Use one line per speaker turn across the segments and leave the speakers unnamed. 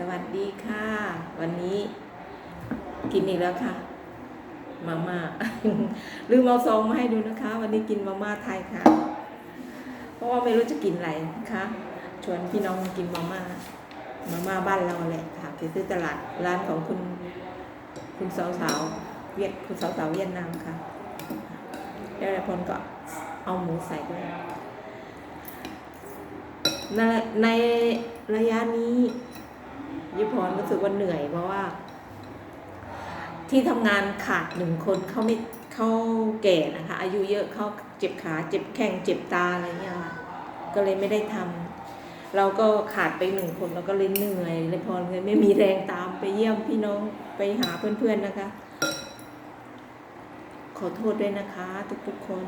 สวัสดีค่ะ วันนี้กินอีกแล้วค่ะ มาม่าลืมเอาซองมาให้ดูนะคะ วันนี้กินมาม่าไทยค่ะ เพราะว่าไม่รู้จะกินอะไรนะคะชวนพี่น้องกินมาม่ามาม่าบ้านเราแหละค่ะไปซื้อตลาดร้านของคุณคุณสาวสาวเวียดคุณสาวสาวเวียดนามค่ะแล้วพลก็เอาหมูใส่ด้วยในในระยะนี้ ยิพรรู้สึกว่าเหนื่อยเพราะว่า ที่ทำงานขาดหนึ่งคนเขาไม่เขาแก่นะคะ อายุเยอะเขาเจ็บขาเจ็บแข้งเจ็บตาอะไรเงี้ยค่ะก็เลยไม่ได้ทำเราก็ขาดไปหนึ่งคนเราก็เลยเหนื่อยเลยพรเลยไม่มีแรงตามไปเยี่ยมพี่น้องไปหาเพื่อนๆนะคะ ขอโทษด้วยนะคะ ทุกๆคน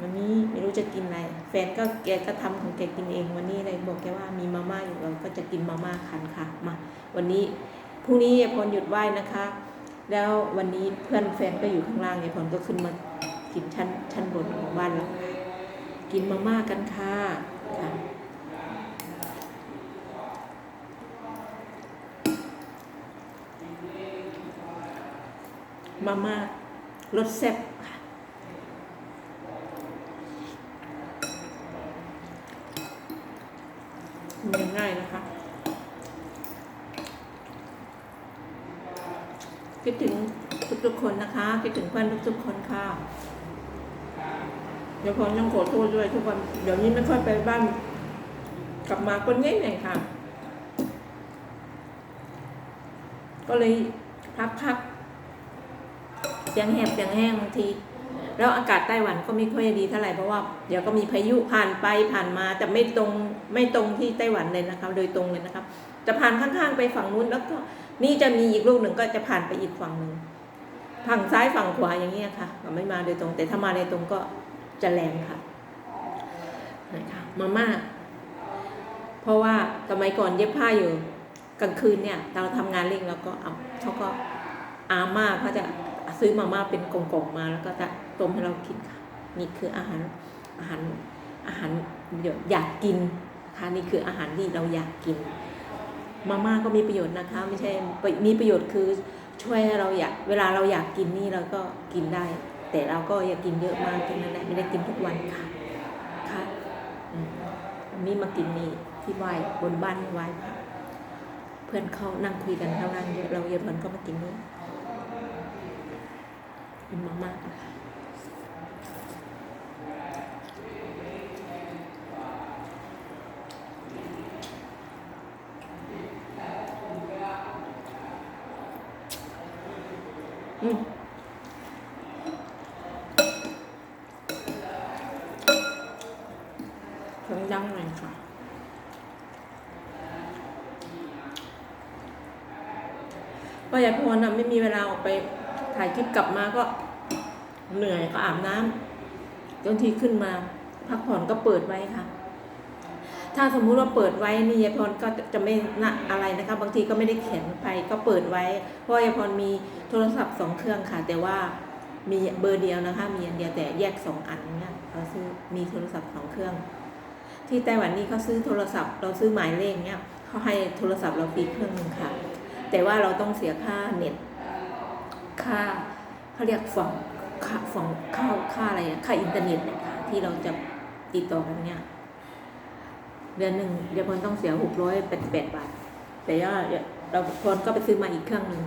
วันนี้ไม่รู้จะกินอะไร แฟนก็แกก็ทำของแกกินเองวันนี้เลยบอกแกว่ามีมาม่าอยู่เราก็จะกินมาม่าคันค่ะมาวันนี้พรุ่งนี้ยายพรหยุดไหว้นะคะ แล้ววันนี้เพื่อนแฟนก็อยู่ข้างล่างยายพรก็ขึ้นมากินชั้นชั้นบนของบ้านเรากินมาม่ากันค่ะค่ะมาม่ารสแซ่บค่ะ มันง่ายนะคะคิดถึงทุกๆคนนะคะคิดถึงเพื่อนทุกๆคนค่ะเดี๋ยวพรต้องขอโทษด้วยทุกวันเดี๋ยวนี้ไม่ค่อยไปบ้าน กลับมาก็เง่หน่อยค่ะ ก็เลยพักๆเสียงแหบเสียงแห้งบางที แล้วอากาศไต้หวันก็ไม่ค่อยดีเท่าไหร่เพราะว่าเดี๋ยวก็มีพายุผ่านไปผ่านมา แต่ไม่ตรงไม่ตรงที่ไต้หวันเลยนะคะโดยตรงเลยนะครับ จะผ่านข้างๆไปฝั่งนู้นแล้วก็นี่จะมีอีกลูกหนึ่งก็จะผ่านไปอีกฝั่งหนึ่งฝั่งซ้ายฝั่งขวาอย่างนี้ยค่ะไม่มาโดยตรง แต่ถ้ามาโดยตรงก็จะแรงค่ะนะคะมาม่าเพราะว่าสมัยก่อนเย็บผ้าอยู่กลางคืนเนี่ยเราทำงานเร่งแล้วก็เอาเขาก็อาม่าเขาจะ ซื้อมาม่าเป็นกล่องๆมาแล้วก็จะต้มให้เรากินค่ะ นี่คืออาหารอาหารอาหารเดี๋ยวอยากกินนะคะนี่คืออาหารที่เราอยากกิน มาม่าก็มีประโยชน์นะคะ ไม่ใช่มีประโยชน์คือช่วยให้เราอยากเวลาเราอยากกินนี่เราก็กินได้ แต่เราก็อย่ากินเยอะมากแค่นั้นแหละไม่ได้กินทุกวันค่ะค่ะอืมวันนี้มากินนี่ที่ไหว้บนบ้านไหว้พระเพื่อนเขานั่งคุยกันข้างล่างเยอะเราเยอะพนก็มากินนี่ กินมาม่าค่ะอืมเสียงดังหน่อยค่ะก็ยายพรน่ะไม่มีเวลาออกไป ถ่ายคลิปกลับมาก็เหนื่อยก็อาบน้ำบางทีขึ้นมาพักผ่อนก็เปิดไว้ค่ะ ถ้าสมมุติว่าเปิดไว้นี่ยายพรก็จะไม่นะอะไรนะคะ บางทีก็ไม่ได้เขียนไปก็เปิดไว้ เพราะยายพรมีโทรศัพท์สองเครื่องค่ะ แต่ว่ามีเบอร์เดียวนะคะ มีอันเดียวแต่แยกสองอันเนี่ยเราซื้อมีโทรศัพท์สองเครื่อง ที่ไต้หวันนี่เขาซื้อโทรศัพท์ เราซื้อหมายเลขเนี่ยเขาให้โทรศัพท์เราฟรีเครื่องหนึงค่ะ แต่ว่าเราต้องเสียค่าเน็ต ค่าเขาเรียกฝั่งค่าฝั่งค่าค่าอะไรค่าอินเทอร์เน็ตเนี่ยค่ะที่เราจะติดต่อกันเนี่ยเดือนหนึ่งเดี๋ยวพรต้องเสียหกร้อยแปดแปดบาท แต่ว่าเราพรก็ไปซื้อมาอีกเครื่องหนึ่ง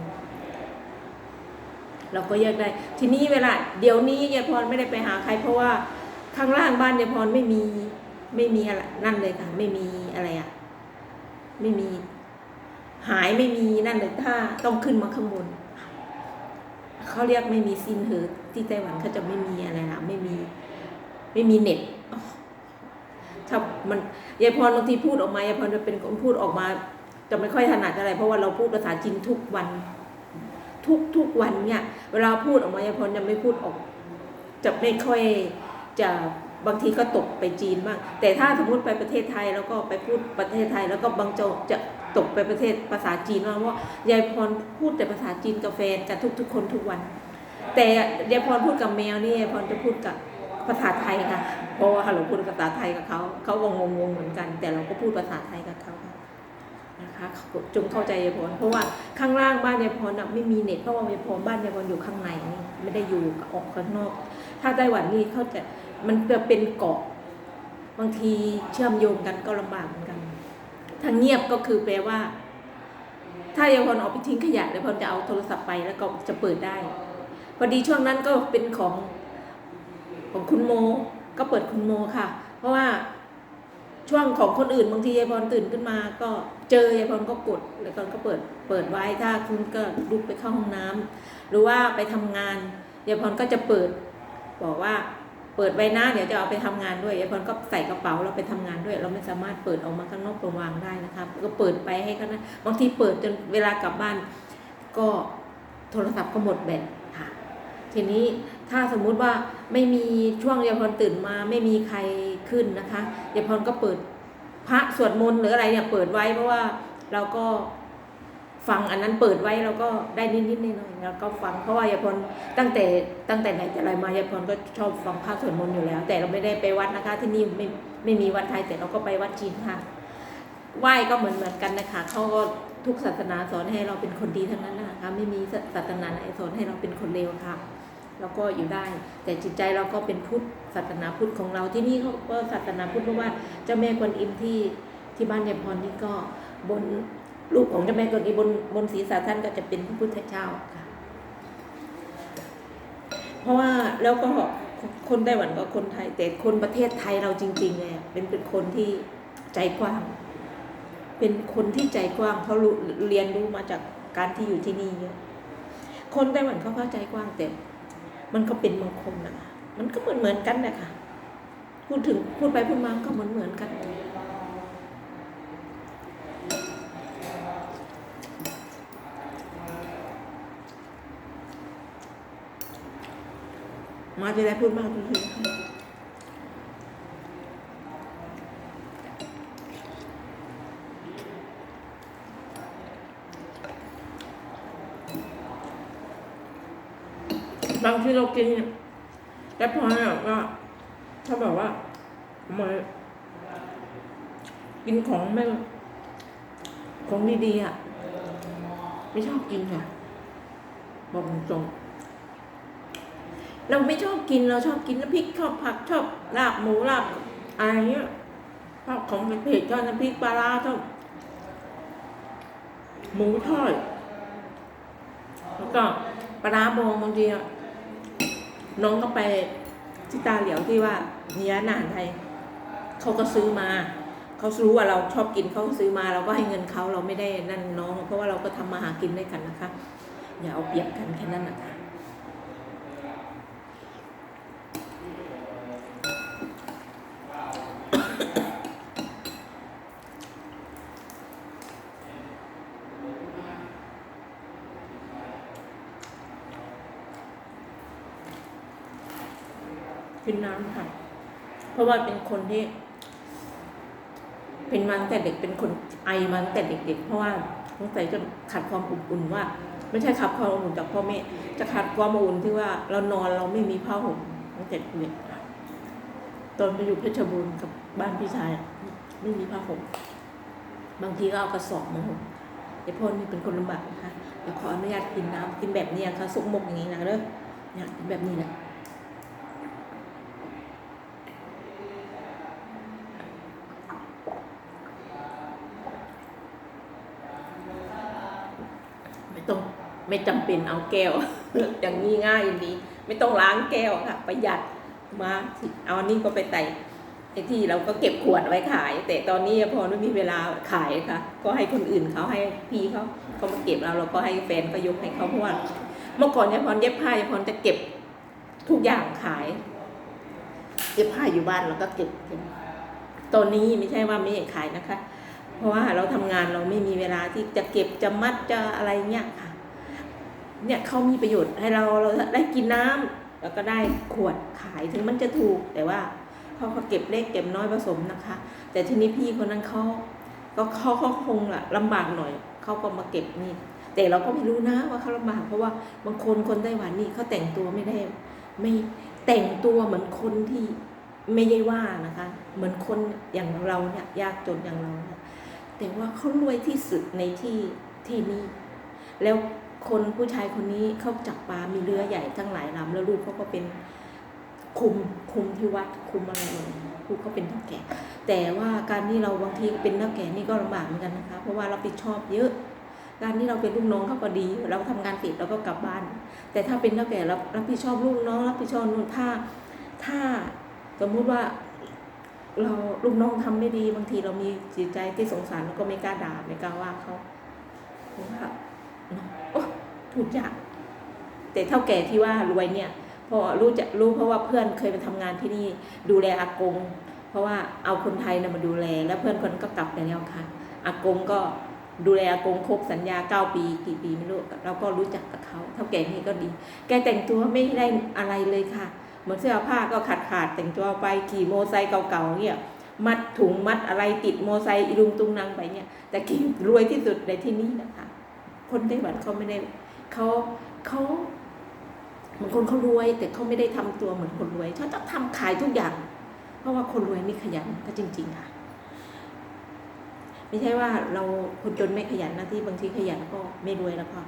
เราก็แยกได้ ทีนี้เวลาเดี๋ยวนี้ยายพรไม่ได้ไปหาใคร เพราะว่าข้างล่างบ้านยายพรไม่มีไม่มีอะไรนั่นเลยค่ะ ไม่มีอะไรอะ ไม่มี หายไม่มีนั่นเลยถ้าต้องขึ้นมาข้างบน เขาเรียกไม่มีซินเหอที่ไต้หวันเขาจะไม่มีอะไรนะไม่มีไม่มีเน็ตอ๋อถ้ามันยายพรบางทีพูดออกมายายพรจะเป็นคนพูดออกมา จะไม่ค่อยถนัดอะไร เพราะว่าเราพูดภาษาจีนทุกวัน ทุกทุกวันเนี่ย เวลาพูดออกมายายพรจะไม่พูดออก จะไม่ค่อยจะบางทีก็ตกไปจีนบ้างแต่ถ้าสมมติไปประเทศไทยแล้วก็ไปพูดประเทศไทย แล้วก็บางโจจะ ตกไปประเทศภาษาจีนบ้าว่ายายพรพูดแต่ภาษาจีนกับแฟนกับทุกๆคนทุกวัน แต่ยายพรพูดกับแมวนี่ยายพรจะพูดกับภาษาไทยค่ะเพราะว่าเราพูดภาษาไทยกับเขาเขาก็งงเหมือนกัน แต่เราก็พูดภาษาไทยกับเขาค่ะนะคะจงเข้าใจยายพรเพราะว่าข้างล่างบ้านยายพรไม่มีเน็ตเพราะว่ายายพรบ้านยายพรอยู่ข้างในไม่ได้อยู่ออกข้างนอก ถ้าไต้หวันนี่เขาจะมันจะเป็นเกาะบางทีเชื่อมโยงกันก็ลำบากเหมือนกัน ทางเงียบก็คือแปลว่า ถ้ายายพรออกไปทิ้งขยะยายพรจะเอาโทรศัพท์ไปแล้วก็จะเปิดได้ พอดีช่วงนั้นก็เป็นของของคุณโม ก็เปิดคุณโมค่ะ เพราะว่าช่วงของคนอื่นบางทียายพรตื่นขึ้นมา ก็เจอยายพรก็กดแล้วก็เปิดเปิดไว้ถ้าคุณก็ลุกไปเข้าห้องน้ำหรือว่าไปทำงานยายพรก็จะเปิด บอกว่า เปิดไว้นะเดี๋ยวจะเอาไปทำงานด้วยยายพรก็ใส่กระเป๋าเราไปทำงานด้วย เราไม่สามารถเปิดออกมาข้างนอกตรงวางได้นะครับก็เปิดไปให้เขานะบางทีเปิดจนเวลากลับบ้าน ก็โทรศัพท์ก็หมดแบตค่ะ ทีนี้ถ้าสมมุติว่าไม่มีช่วงยายพรตื่นมาไม่มีใครขึ้นนะคะยายพรก็เปิดพระสวดมนต์หรืออะไรเนี่ยเปิดไว้เพราะว่าเราก็ ฟังอันนั้นเปิดไว้เราก็ได้นิดๆหน่อยๆแล้วก็ฟังเพราะว่ายายพรตั้งแต่ตั้งแต่ไหนแต่ไรมายายพรก็ชอบฟังพระสวดมนต์อยู่แล้ว แต่เราไม่ได้ไปวัดนะคะ ที่นี่ไม่ไม่มีวัดไทยแต่เราก็ไปวัดจีนค่ะไหว้ก็เหมือนเหมือนกันนะคะเขาก็ทุกศาสนาสอนให้เราเป็นคนดีทั้งนั้นนะคะไม่มีศาสนาไหนสอนให้เราเป็นคนเลวค่ะเราก็อยู่ได้ แต่จิตใจเราก็เป็นพุทธศาสนาพุทธของเราที่นี่เขาก็ศาสนาพุทธเพราะว่าเจ้าแม่กวนอิมที่ที่บ้านยายพรนี่ก็บน รูปของเจ้าแม่กวนอิมบนบนศีรษะท่านก็จะเป็นพระพุทธเจ้าค่ะ เพราะว่าแล้วก็คนไต้หวันก็คนไทย แต่คนประเทศไทยเราจริงๆเนี่ยเป็นเป็นคนที่ใจกว้าง เป็นคนที่ใจกว้างเขารู้เรียนรู้มาจากการที่อยู่ที่นี่เยอะคนไต้หวันเขาเข้าใจกว้างแต่มันก็เป็นบางคนนะคะมันก็เหมือนเหมือนกันนะคะพูดถึงพูดไปพูดมาก็เหมือนเหมือนกัน มาจะได้พูดมากทุกทีบางทีเรากินเนี่ยแต่พอแบบว่าถ้าแบบว่ามากินของไม่ของดีๆอะ ไม่ชอบกินค่ะ บอกตรง เราไม่ชอบกินเราชอบกินน้ำพริกชอบผักชอบลาบหมูลาบอะไรเงี้ยชอบของเผ็ดชอบน้ำพริกปลาร้าชอบหมูทอดแล้วก็ปลาร้าบองบางทีน้องก็ไปที่ตาเหลียวที่ว่ามีร้านอาหารไทยเขาก็ซื้อมาเขารู้ว่าเราชอบกินเขาก็ซื้อมาเราก็ให้เงินเขาเราไม่ได้นั่นน้อง เพราะว่าเราก็ทำมาหากินด้วยกันนะคะ อย่าเอาเปรียบกันแค่นั้นนะคะกินน้ำค่ะ เพ ราะว่าเป็นคนที่ เป็นมาตั้งแต่เด็กเป็นคนไอมาตั้งแต่เด็กๆเพราะว่าสงสัยจะขาดความอบอุ่นว่า ไม่ใช่ขาดความอบอุ่นจากพ่อแม่จะขาดความอบอุ่นที่ว่าเรานอนเราไม่มีผ้าห่มตั้งแต่เด็กตอนไปอยู่เพชรบูรณ์กับบ้านพี่ชายไม่มีผ้าห่มบางทีก็เอากระสอบมาห่มไอ้พ่อนี่เป็นคนลำบากนะคะเดี๋ยวขออนุญาตกินน้ำกินแบบนี้ค่ะสุกมกอย่างนี้นะเด้อเนี่ยกินแบบนี้นะ ไม่ต้อง ไม่จำเป็นเอาแก้ว อย่างนี้ง่ายดีไม่ต้องล้างแก้วค่ะ ประหยัดมาเอานนี้ก็ไปใส่ไอ้ที่เราก็เก็บขวดไว้ขาย แต่ตอนนี้พอไม่มีเวลาขายค่ะ ก็ให้คนอื่นเขาให้พี่เขาเขามาเก็บเราเราก็ให้แฟนก็ยกให้เขาเพราะว่าเมื่อก่อนเนี่ยพรเย็บผ้ายายพรจะเก็บทุกอย่างขายเย็บผ้าอยู่บ้านเราก็เก็บตอนนี้ไม่ใช่ว่าไม่ขายนะคะ เพราะว่าเราทำงานเราไม่มีเวลาที่จะเก็บจะมัดจะอะไรเงี้ยค่ะ เนี่ยเขามีประโยชน์ให้เราเราได้กินน้ำแล้วก็ได้ขวดขายถึงมันจะถูก แต่ว่าเขาเขาเก็บเล็กเก็บน้อยผสมนะคะ แต่ทีนี้พี่คนนั้นเขาก็เขาเขาคงละลำบากหน่อยเขาก็มาเก็บนี่ แต่เราก็ไม่รู้นะว่าเขาลำบากเพราะว่าบางคนคนไต้หวันนี่เขาแต่งตัวไม่ได้ไม่แต่งตัวเหมือนคนที่ไม่ได้ว่านะคะ เหมือนคนอย่างเราเนี่ยยากจนอย่างเราเนี่ยแต่ว่าเขารวยที่สุดในที่ที่นี่แล้ว คนผู้ชายคนนี้เขาจับปลา มีเรือใหญ่ทั้งหลายลำแล้วลูกเขาก็เป็นคุมคุมที่วัดคุมอะไรเลยลูกเขาเป็นเท่าแก่ แต่ว่าการที่เราบางทีเป็นเท่าแก่นี่ก็ลำบากเหมือนกันนะคะ เพราะว่ารับผิดชอบเยอะ การที่เราเป็นลูกน้องเขาก็ดี เราทำงานติดเราก็กลับบ้าน แต่ถ้าเป็นเท่าแก่เรับรับผิดชอบลูกน้อง รับผิดชอบนู่นถ้า ถ้าสมมุติว่าเราลูกน้องทำไม่ดีบางทีเรามีจิตใจที่สงสารเราก็ไม่กล้าด่าไม่กล้าว่าเขาเพราะว่าเนาะ พูดยากแต่เท่าแก่ที่ว่ารวยเนี่ยเพราะรู้จะรู้เพราะว่าเพื่อนเคยไปทำงานที่นี่ดูแลอากง เพราะว่าเอาคนไทยนะมาดูแล แล้วเพื่อนคนก็กลับไปแล้วค่ะอากงก็ดูแลอากงครบสัญญาเก้าปีกี่ปีไม่รู้เราก็รู้จักกับเขาเท่าแก่นี่ก็ดี แกแต่งตัวไม่ได้อะไรเลยค่ะเหมือนเสื้อผ้าก็ขาดขาดๆแต่งตัวไปขี่โมไซค์เก่าๆเนี่ยมัดถุงมัดอะไรติดโมไซค์อีลุงตุงนางไปเนี่ย แต่ขี่รวยที่สุดในที่นี่นะคะ คนไต้หวันเขาไม่ได้ เขาเขาเหมือนคนเขารวย แต่เขาไม่ได้ทำตัวเหมือนคนรวยเขาต้องทำขายทุกอย่าง เพราะว่าคนรวยนี่ขยันก็จริง ๆ ค่ะ ไม่ใช่ว่าเราคนจนไม่ขยันนะที่บางทีขยันก็ไม่รวยแล้วก็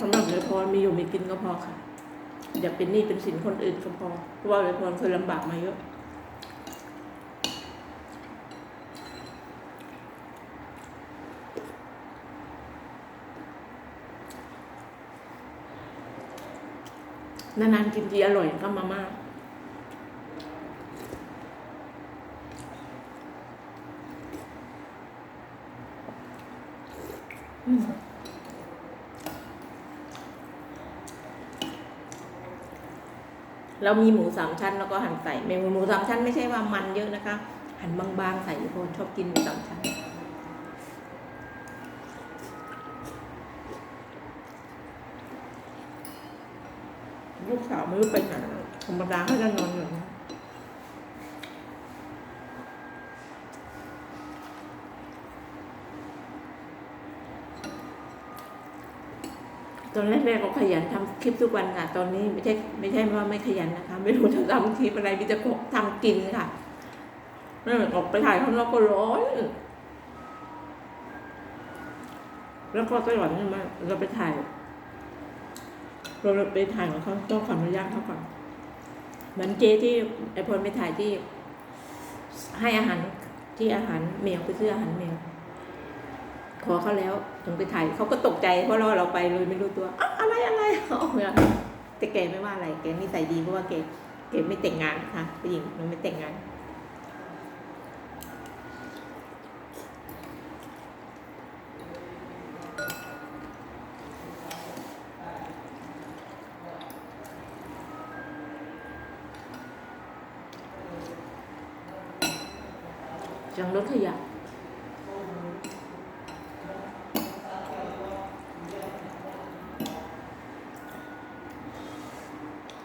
สำหรับเลยพรมีอยู่มีกินก็พอค่ะ อย่าเป็นหนี้เป็นสินคนอื่นก็พอเพราะว่าเลยพรเคยลำบากมาเยอะ นานๆกินทีอร่อยก็มาม่าอืมเรามีหมูสามชั้นแล้วก็หั่นใส่เมนูหมูสามชั้นไม่ใช่ว่ามันเยอะนะคะ หั่นบางๆใส่เพราะชอบกินหมูสามชั้น สาวไม่รู้ไปไหนธรรมดาเขาจะนอนอยู่นะตอนแรกๆก็ขยันทำคลิปทุกวันค่ะ ตอนนี้ไม่ใช่ไม่ใช่ว่าไม่ขยันนะคะ ไม่รู้จะทำคลิปอะไรมีแต่ทำกินค่ะนั่นออกไปถ่ายข้างนอกก็ร้อนแล้วก็ไต้หวันใช่ไหมเราไปถ่าย เราไปถ่ายของเขาต้องขออนุญาตเขาก่อนเหมือนเจที่ไอพลไปถ่ายที่ ให้อาหารที่อาหารแมวไปซื้ออาหารแมวขอเขาแล้วถึงไปถ่ายเขาก็ตกใจเพราะเราเราไปเลยไม่รู้ตัวอะอะไรอะไรเขาเอาเนี่ยแต่แกไม่ว่าอะไร แกนิสัยดีเพราะว่าแกแกไม่แต่งงานค่ะผู้หญิงมันไม่แต่งงาน จังรถขยะ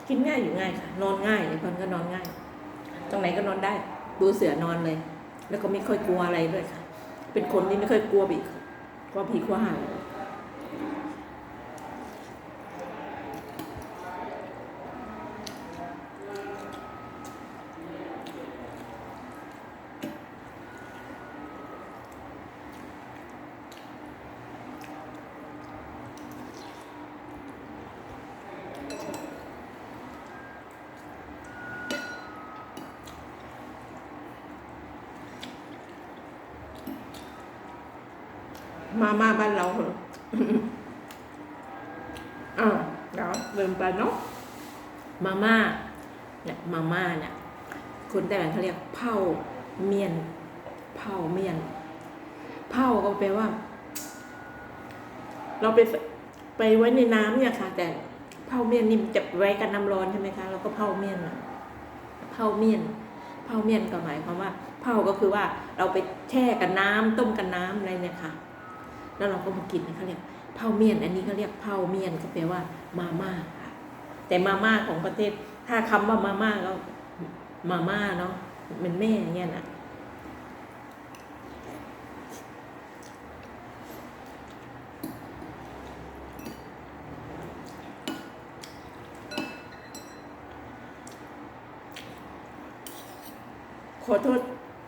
กินง่ายอยู่ง่ายค่ะ นอนง่ายไอ้คนก็นอนง่าย ตรงไหนก็นอนได้ ดูเสือนอนเลย แล้วก็ไม่ค่อยกลัวอะไรด้วยค่ะ เป็นคนที่ไม่ค่อยกลัวบีกลัวผีกลัวห่าง มาม่าบ้านเราเหรออ่าเดี๋ยวเดินไปเนาะมาม่าเนี่ยมาม่าเนี่ยคนแต่ละเขาเรียกเผาเมียนเผาเมียนเผาก็แปลว่า เราไปไปไว้ในน้ำเนี่ยค่ะ แต่เผาเมียนนี่มันจะไว้กับน้ำร้อนใช่ไหมคะเราก็เผาเมียนเผาเมียนเผาเมียนก็หมายความว่าเผาก็คือว่าเราไปแช่กับน้ำต้มกับน้ำอะไรเนี่ยค่ะ แล้วเราก็มากินเขาเรียกเผาเมียน อันนี้เขาเรียกเผาเมียนก็แปลว่ามาม่าค่ะ แต่มาม่าของประเทศ ถ้าคำว่ามาม่าก็มาม่าเนาะเป็นแม่เงี้ยนะขอโทษ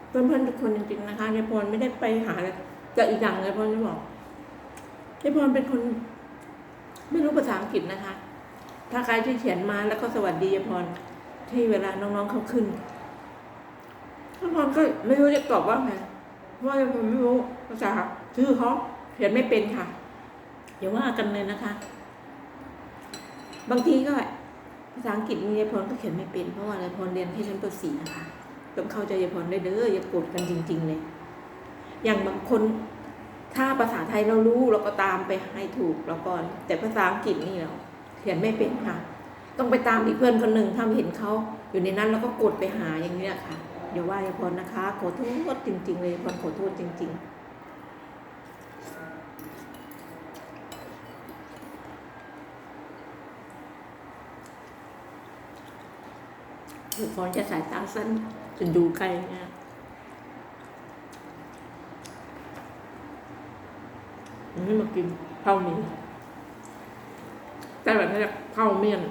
เพื่อนๆทุกคนจริงๆนะคะยายพรไม่ได้ไปหาอะไรแต่อีกอย่างยายพรจะบอก ยายพรเป็นคน ไม่รู้ภาษาอังกฤษนะคะ ถ้าใครที่เขียนมาแล้วก็สวัสดียายพรที่เวลาน้องๆเขาขึ้นยายพรก็ไม่รู้จะตอบว่าไงว่ายายพรไม่รู้ภาษาชื่อเขาเขียนไม่เป็นค่ะอย่าว่ากันเลยนะคะ บางทีก็ภาษาอังกฤษมียายพรก็เขียนไม่เป็นเพราะว่ายายพรเรียนที่ชั้นป .4 นะคะต้องเข้าใจยายพรได้เด้ออย่าโกรธกันจริง ๆ เลย อย่างบางคน ถ้าภาษาไทยเรารู้เราก็ตามไปให้ถูกเราก่อน แต่ภาษาอังกฤษนี่เราเขียนไม่เป็นค่ะ ต้องไปตามอีกเพื่อนคนหนึ่งถ้าเห็นเขาอยู่ในนั้นเราก็กดไปหาอย่างนี้ค่ะอย่าว่ายาพรนะคะ ขอโทษจริง ๆ เลยพรขอโทษจริงๆคือฟอนจะสายตาสั้นจนดูไกลเนี่ย นนี้มากินเผาหมีแต่แบบนี้เผาเมี่ยน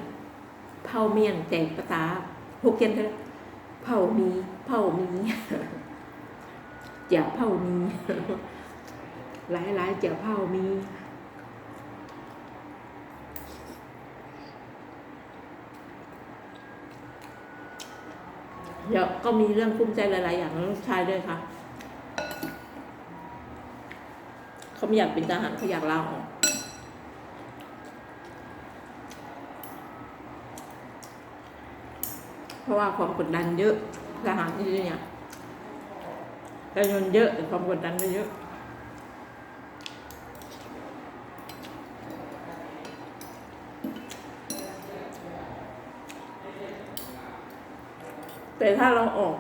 เผาเมี่ยนแต่ภาษาพวกเกียนเขาเรียกเผามีเผามีเจียเผามีหลายหลายๆเจียเผามีเดี๋ยวก็มีเรื่องกุ้มใจหลาย ๆ อย่างลูกชายด้วยค่ะ เขา ไม่อยากเป็นทหารเขาอยากลาออกเพราะว่าความกดดันเยอะทหารที่เนี่ยจำนวนเยอะแต่ความกดดันก็เยอะแต่ถ้าเราออก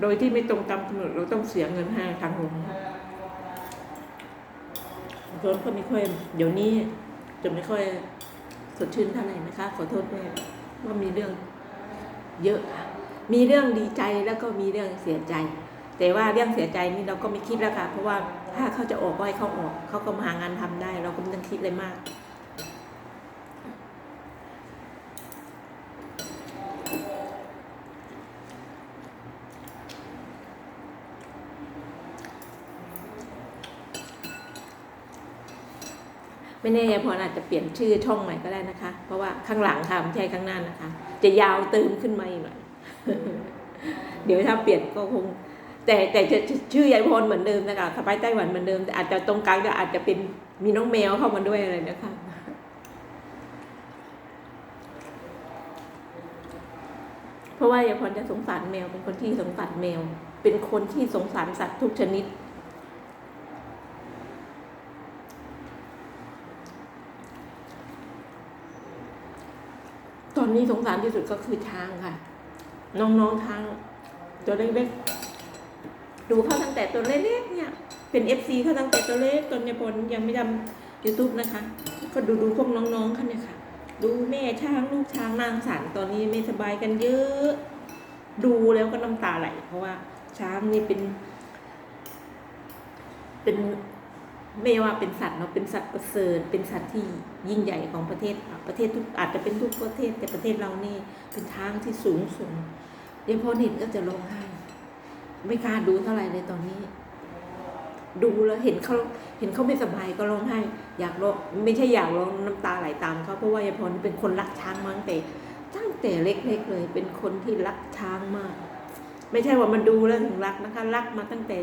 โดยที่ไม่ตรงตามกำหนดเราต้องเสียเงินให้ทางโรง รถก็ไม่ค่อย เดี๋ยวนี้จะไม่ค่อยสดชื่นเท่าไหร่นะคะ ขอโทษแม่ว่ามีเรื่องเยอะค่ะมีเรื่องดีใจแล้วก็มีเรื่องเสียใจ แต่ว่าเรื่องเสียใจนี่เราก็ไม่คิดแล้วค่ะ เพราะว่าถ้าเขาจะออกก็ให้เขาออก เขาก็มาหางานทำได้ เราก็ไม่ต้องคิดเลยมาก ไม่แน่ยัยพรอาจจะเปลี่ยนชื่อช่องใหม่ก็ได้นะคะ เพราะว่าข้างหลังค่ะไม่ใช่ข้างหน้านะคะ จะยาวเติมขึ้นมาอีกหน่อยเดี๋ยวถ้าเปลี่ยนก็คง แต่แต่จะชื่อยายพรเหมือนเดิมนะคะสไปไต้หวันเหมือนเดิมแต่อาจจะตรงกลางจะอาจจะเป็นมีน้องแมวเข้ามาด้วยอะไรนะคะเพราะว่ายายพรจะสงสารแมวเป็นคนที่สงสารแมว เป็นคนที่สงสารสัตว์ทุกชนิด นี้สงสารที่สุดก็คือช้างค่ะ น้องๆช้าง ตัวเล็กๆดูเขาตั้งแต่ตัวเล็กๆเนี่ย เป็นเอฟซีเขาตั้งแต่ตัวเล็กตอนในปนยังไม่ทำยูทูบนะคะ ก็ดูดูพวกน้องๆเขาเนี่ยค่ะ ดูแม่ช้างลูกช้างนางสารตอนนี้ไม่สบายกันเยอะ ดูแล้วก็น้ำตาไหลเพราะว่าช้างนี่เป็น เป็น ไม่ว่าเป็นสัตว์เนาะเป็นสัตว์ประเสริฐเป็นสัตว์ที่ยิ่งใหญ่ของประเทศประเทศทุกอาจจะเป็นทุกประเทศแต่ประเทศเรานี่เป็นทางที่สูงส่งเดี๋ยวพอเห็นก็จะร้องไห้ไม่กล้าดูเท่าไหร่เลยตอนนี้ ดูแล้วเห็นเขาเห็นเขาไม่สบายก็ร้องไห้ อยากร้องไม่ใช่อยากร้องน้ำตาไหลตามเขาเพราะว่ายายพรเป็นคนรักช้างมาตั้งแต่ตั้งแต่เล็กๆเลย เป็นคนที่รักช้างมาก ไม่ใช่ว่ามันดูแล้วถึงรักนะคะ รักมาตั้งแต่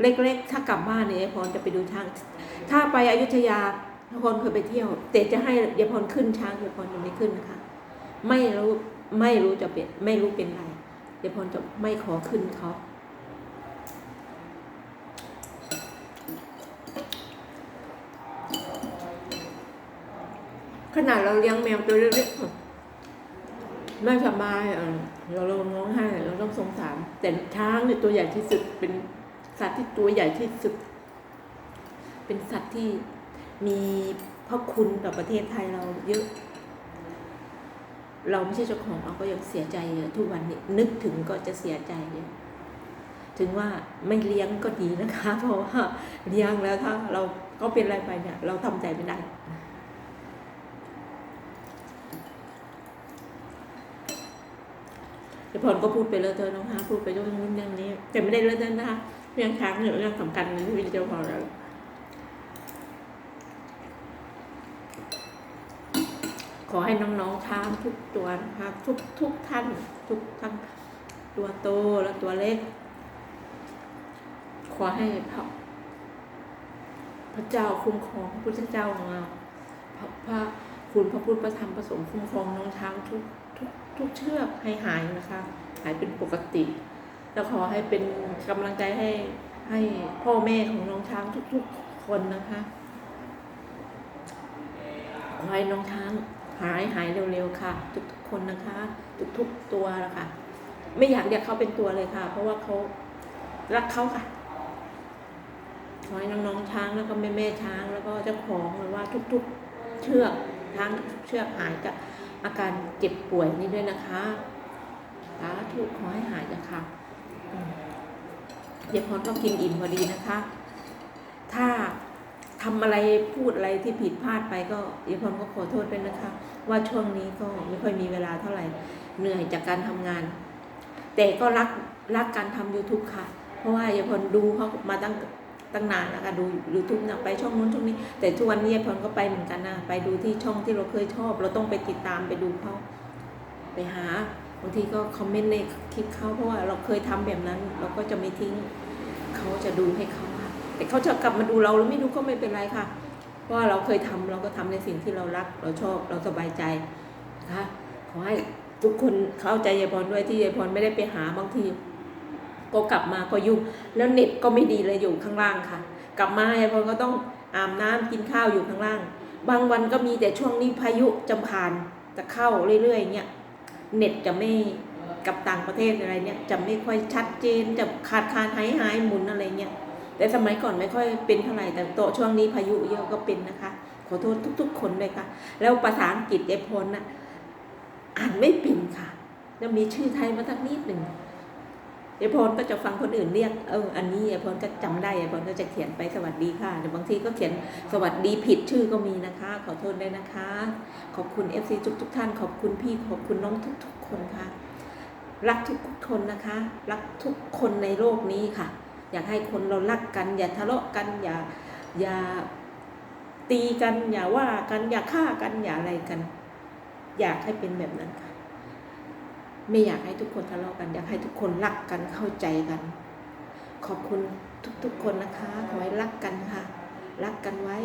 เล็กๆ ถ้ากลับบ้านเนี่ยยายพรจะไปดูช้าง ถ้าไปอยุธยายายพรเคยไปเที่ยวแต่จะให้ยายพรขึ้นช้างยายพรจะไม่ขึ้นนะคะ ไม่รู้ไม่รู้จะเป็นไม่รู้เป็นไรยายพรจะไม่ขอขึ้นเขาขนาดเราเลี้ยงแมวตัวเล็กๆไม่สบายเราเราร้องไห้เราต้องสงสาร แต่ช้างเนี่ยตัวใหญ่ที่สุดเป็น สัตว์ที่ตัวใหญ่ที่สุด เป็นสัตว์ที่มีพระคุณต่อประเทศไทยเราเยอะ เราไม่ใช่เจ้าของเราก็ยังเสียใจเลยทุกวันนี้นึกถึงก็จะเสียใจเลยถึงว่าไม่เลี้ยงก็ดีนะคะ เพราะว่าเลี้ยงแล้วถ้าเราก็เป็นอะไรไปเนี่ย เราทำใจไม่ได้ถเดี๋ยวพรก็พูดไปเลยเธอะน้องฮะพูดไปเรื่องนู้นเรื่องนี้แต่ไม่ได้เรื่องนั้นนะคะ เรื่องช้างเนี่เรื่องสำคัญในชีวิตเจ้าพรแล้วขอให้น้องๆช้างทุกตัวนะคะทุกทุกท่าน ทุกทั้งตัวโตและตัวเล็ก ขอให้พระพระเจ้าคุ้มครองพระพุทธเจ้าของเราพระพระคุณพระพุทธพระธรรมพระสงฆ์คุ้มครองน้องช้างทุกทุกทุกเชือกให้หายนะคะ หายเป็นปกติ แล้วขอให้เป็นกำลังใจให้ให้พ่อแม่ของน้องช้างทุกๆคนนะคะขอให้น้องช้างหายหายเร็วๆค่ะ ทุกๆคนนะคะ ทุกๆตัวละคะไม่อยากเรียกเขาเป็นตัวเลยค่ะ เพราะว่าเขารักเขาค่ะขอให้น้องๆช้างแล้วก็แม่แม่ๆช้างแล้วก็เจ้าของหรือว่าทุกๆเชือกช้างทุกเชือกหายจากอาการเจ็บป่วยนี้ด้วยนะคะสาธุขอให้หายนะคะ เดี๋ยวพรก็กินอิ่มพอดีนะคะ ถ้าทำอะไรพูดอะไรที่ผิดพลาดไปก็เดี๋ยวพรก็ขอโทษด้วยนะคะ ว่าช่วงนี้ก็ไม่ค่อยมีเวลาเท่าไหร่เหนื่อยจากการทำงาน แต่ก็รักรักการทำ YouTube ค่ะ เพราะว่าเยายพรดูเขามาตั้งตั้งนานแล้วค่ะดู YouTube นะไปช่องนู้นช่องนี้ แต่ทุกวันนี้เยายพรก็ไปเหมือนกันนะไปดูที่ช่องที่เราเคยชอบ เราต้องไปติดตามไปดูเขาไปหา บางทีก็คอมเมนต์ในคลิปเขาเพราะว่าเราเคยทำแบบนั้น เราก็จะไม่ทิ้งเขาจะดูให้เขาแต่เขาจะกลับมาดูเราหรือไม่ดูก็ไม่เป็นไรค่ะเพราะว่าเราเคยทำเราก็ทำในสิ่งที่เรารัก เราชอบเราสบายใจนะคะขอให้ทุกคนเข้าใจยายพรด้วยที่ยายพรไม่ได้ไปหาบางทีก็กลับมาก็ยุ่งแล้วเน็ตก็ไม่ดีเลยอยู่ข้างล่างค่ะ กลับมายายพรก็ต้องอาบน้ำกินข้าวอยู่ข้างล่าง บางวันก็มีแต่ช่วงนี้พายุจะผ่านจะเข้าเรื่อยๆเนี่ย เน็ตจะไม่กับต่างประเทศอะไรเนี่ยจะไม่ค่อยชัดเจนจะขาดคานหายหายหมุนอะไรเนี่ยแต่สมัยก่อนไม่ค่อยเป็นเท่าไหร่แต่โตช่วงนี้พายุเยอะก็เป็นนะคะ ขอโทษทุก ๆ คนเลยค่ะ แล้วภาษาอังกฤษเอพอน่ะอ่านไม่เป็นค่ะแล้วมีชื่อไทยมาทักนิดหนึ่ง ยายพรก็จะฟังคนอื่นเรียกเอออันนี้ยายพรก็จำได้ยายพรก็จะเขียนไปสวัสดีค่ะแต่บางทีก็เขียนสวัสดีผิดชื่อก็มีนะคะ ขอโทษด้วยนะคะ ขอบคุณ FC ทุกทุกท่าน ขอบคุณพี่ขอบคุณน้องทุกๆคนค่ะ รักทุกคนนะคะ รักทุกคนในโลกนี้ค่ะ อยากให้คนเรารักกัน อย่าทะเลาะกันอย่าอย่าตีกันอย่าว่ากันอย่าฆ่ากันอย่าอะไรกัน อยากให้เป็นแบบนั้นค่ะ ไม่อยากให้ทุกคนทะเลาะกันอยากให้ทุกคนรักกันเข้าใจกัน ขอบคุณทุกๆคนนะคะขอให้รักกันค่ะ รักกันไว้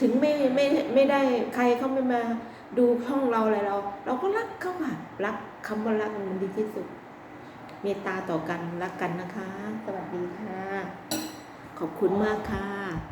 ถึงไม่ไม่ไม่ได้ใครเขาไม่มาดูช่องเราอะไรเรา เราก็รักเขาค่ะรักคำว่ารักมันดีที่สุด เมตตาต่อกันรักกันนะคะ สวัสดีค่ะ ขอบคุณมากค่ะ